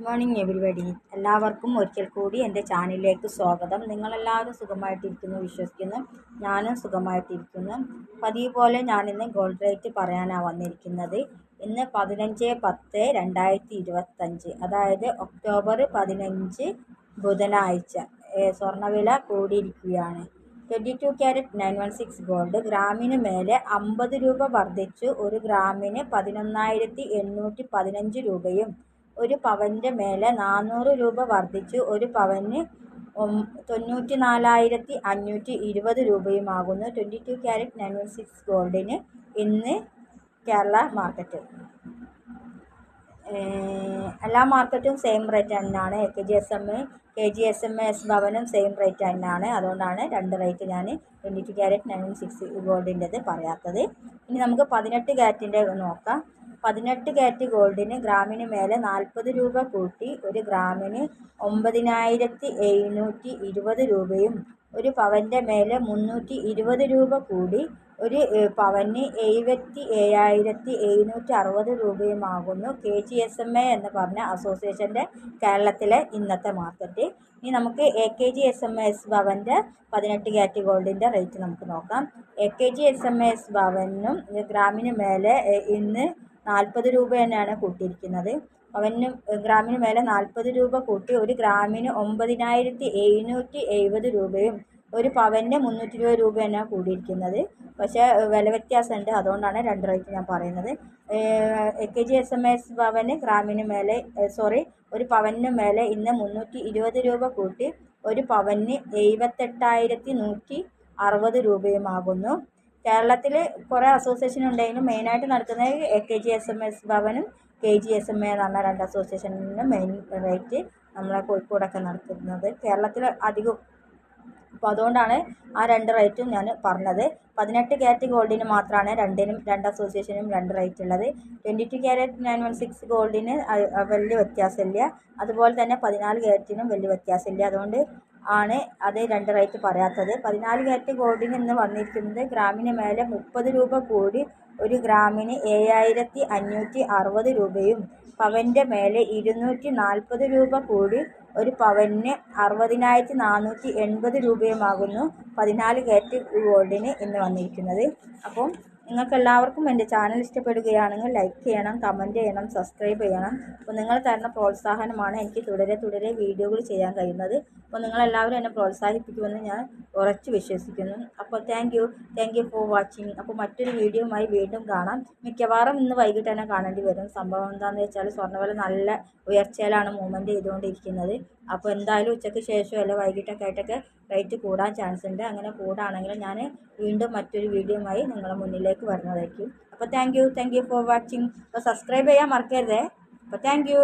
Good morning everybody എല്ലാവർക്കും ഒരിക്കൽ കൂടി എന്റെ ചാനലിലേക്ക് സ്വാഗതം. നിങ്ങളെല്ലാവരും സുഖമായിട്ടിരിക്കുന്നു വിശ്വസിക്കുന്നു. ഞാനും സുഖമായിട്ടിരിക്കുന്നു. പതിവ് പോലെ ഞാനിന്ന് ഗോൾഡ് റേറ്റ് പറയാനാണ് വന്നിരിക്കുന്നത്. ഇന്ന് പതിനഞ്ച് പത്ത് രണ്ടായിരത്തി ഇരുപത്തഞ്ച് അതായത് ഒക്ടോബർ പതിനഞ്ച് ബുധനാഴ്ച സ്വർണവില കൂടിയിരിക്കുകയാണ്. Twenty two carat nine one six gold ഗ്രാമിന് മേലെ അമ്പത് രൂപ വർദ്ധിച്ചു. ഒരു ഗ്രാമിന് പതിനൊന്നായിരത്തി എണ്ണൂറ്റി പതിനഞ്ച് രൂപയും ഒരു പവന്റെ മേലെ നാനൂറ് രൂപ വർദ്ധിച്ചു. ഒരു പവന് തൊണ്ണൂറ്റി നാലായിരത്തി അഞ്ഞൂറ്റി ഇരുപത് രൂപയുമാകുന്നു. Twenty two carat nine six ഗോൾഡിന് ഇന്ന് കേരള മാർക്കറ്റ്. എല്ലാ മാർക്കറ്റും സെയിം റേറ്റ് തന്നെയാണ് A K G S M K G S M S ഭവനും same rate തന്നെയാണ് അതുകൊണ്ടാണ് രണ്ട് റേറ്റ് ഞാൻ twenty two carat nine six ഗോൾഡിന്റെത് പറയാത്തത്. ഇനി നമുക്ക് പതിനെട്ട് ക്യാരറ്റിന്റെ നോക്കാം. പതിനെട്ട് കാരറ്റ് ഗോൾഡിന് ഗ്രാമിന് മേലെ നാൽപ്പത് രൂപ കൂട്ടി ഒരു ഗ്രാമിന് ഒമ്പതിനായിരത്തി എഴുന്നൂറ്റി ഇരുപത് രൂപയും ഒരു പവന്റെ മേലെ മുന്നൂറ്റി ഇരുപത് രൂപ കൂടി ഒരു പവന് എഴുപത്തി ഏഴായിരത്തി എഴുന്നൂറ്റി അറുപത് രൂപയുമാകുന്നു K G S M A എന്ന് പറഞ്ഞ അസോസിയേഷന്റെ കേരളത്തിലെ ഇന്നത്തെ മാർക്കറ്റ്. ഇനി നമുക്ക് A K G S M S ഭവന്റെ പതിനെട്ട് കാറ്റ് ഗോൾഡിന്റെ റേറ്റ് നമുക്ക് നോക്കാം. A K G S M S ഭവനും ഗ്രാമിന് മേലെ ഇന്ന് നാൽപ്പത് രൂപ തന്നെയാണ് കൂട്ടിയിരിക്കുന്നത്. അവന് ഗ്രാമിന് മേലെ നാൽപ്പത് രൂപ കൂട്ടി ഒരു ഗ്രാമിന് ഒമ്പതിനായിരത്തി എഴുന്നൂറ്റി എഴുപത് രൂപയും ഒരു പവന് മുന്നൂറ്റി ഇരുപത് രൂപ തന്നെയാണ് കൂടിയിരിക്കുന്നത്. പക്ഷേ വില വ്യത്യാസമുണ്ട്. അതുകൊണ്ടാണ് രണ്ട് രൂപയ്ക്ക് ഞാൻ പറയുന്നത്. A K G S M S പവന് ഗ്രാമിന് മേലെ സോറി ഒരു പവന് മേലെ ഇന്ന് മുന്നൂറ്റി ഇരുപത് രൂപ കൂട്ടി ഒരു പവന് എഴുപത്തെട്ടായിരത്തി നൂറ്റി അറുപത് രൂപയുമാകുന്നു കേരളത്തിൽ കുറേ അസോസിയേഷൻ ഉണ്ടെങ്കിലും മെയിനായിട്ട് നടക്കുന്നത് A K G S M S ഭവനും K G S M A എന്ന് പറഞ്ഞ രണ്ട് അസോസിയേഷനിലും മെയിൻ റേറ്റ് നമ്മളെ കോഴിക്കോടൊക്കെ നടത്തുന്നത്. കേരളത്തിൽ അധികം. അപ്പോൾ അതുകൊണ്ടാണ് ആ രണ്ട് റേറ്റും ഞാൻ പറഞ്ഞത്. പതിനെട്ട് ക്യാരറ്റ് ഗോൾഡിന് മാത്രമാണ് രണ്ടിനും രണ്ട് അസോസിയേഷനും രണ്ട് റേറ്റ് ഉള്ളത്. Twenty two carat nine one six ഗോൾഡിന് വലിയ വ്യത്യാസമില്ല. അതുപോലെ തന്നെ പതിനാല് ക്യാരറ്റിനും വലിയ വ്യത്യാസമില്ല. അതുകൊണ്ട് ആണ് അത് രണ്ട് റേറ്റ് പറയാത്തത്. പതിനാല് ക്യാരറ്റ് ഗോൾഡിന് ഇന്ന് വന്നിരിക്കുന്നത് ഗ്രാമിന് മേലെ മുപ്പത് രൂപ കൂടി ഒരു ഗ്രാമിന് ഏഴായിരത്തി അഞ്ഞൂറ്റി അറുപത് രൂപയും പവന്റെ മേലെ ഇരുന്നൂറ്റി നാൽപ്പത് രൂപ കൂടി ഒരു പവന് അറുപതിനായിരത്തി നാനൂറ്റി എൺപത് രൂപയുമാകുന്നു പതിനാല് ക്യാരറ്റ് ഗോൾഡിന് ഇന്ന് വന്നിരിക്കുന്നത്. അപ്പം നിങ്ങൾക്ക് എല്ലാവർക്കും എന്റെ ചാനൽ ഇഷ്ടപ്പെടുകയാണെങ്കിൽ ലൈക്ക് ചെയ്യണം കമന്റ് ചെയ്യണം സബ്സ്ക്രൈബ് ചെയ്യണം. അപ്പോൾ നിങ്ങൾ തരുന്ന പ്രോത്സാഹനമാണ് എനിക്ക് തുടരെ തുടരെ വീഡിയോകൾ ചെയ്യാൻ കഴിയുന്നത്. അപ്പോൾ നിങ്ങളെല്ലാവരും എന്നെ പ്രോത്സാഹിപ്പിക്കുമെന്ന് ഞാൻ ഉറച്ചു വിശ്വസിക്കുന്നു. അപ്പോൾ thank you thank you for watching അപ്പോൾ മറ്റൊരു വീഡിയോയുമായി വീണ്ടും കാണാം. മിക്കവാറും ഇന്ന് വൈകിട്ട് തന്നെ കാണേണ്ടി വരും. സംഭവം എന്താണെന്ന് വെച്ചാൽ സ്വർണവില നല്ല ഉയർച്ചയിലാണ് മൂവ്മെന്റ് ചെയ്തുകൊണ്ടിരിക്കുന്നത്. അപ്പോൾ എന്തായാലും ഉച്ചയ്ക്ക് ശേഷം അല്ല വൈകിട്ടൊക്കെ ആയിട്ടൊക്കെ റേറ്റ് കൂടാൻ ചാൻസ് ഉണ്ട്. അങ്ങനെ കൂടാണെങ്കിൽ ഞാൻ വീണ്ടും മറ്റൊരു വീഡിയോയുമായി നിങ്ങളുടെ മുന്നിലേക്ക് വരുന്നതായിരിക്കും. അപ്പോൾ thank you thank you for watching അപ്പോൾ സബ്സ്ക്രൈബ് ചെയ്യാൻ മറക്കരുതേ. അപ്പോൾ താങ്ക് യു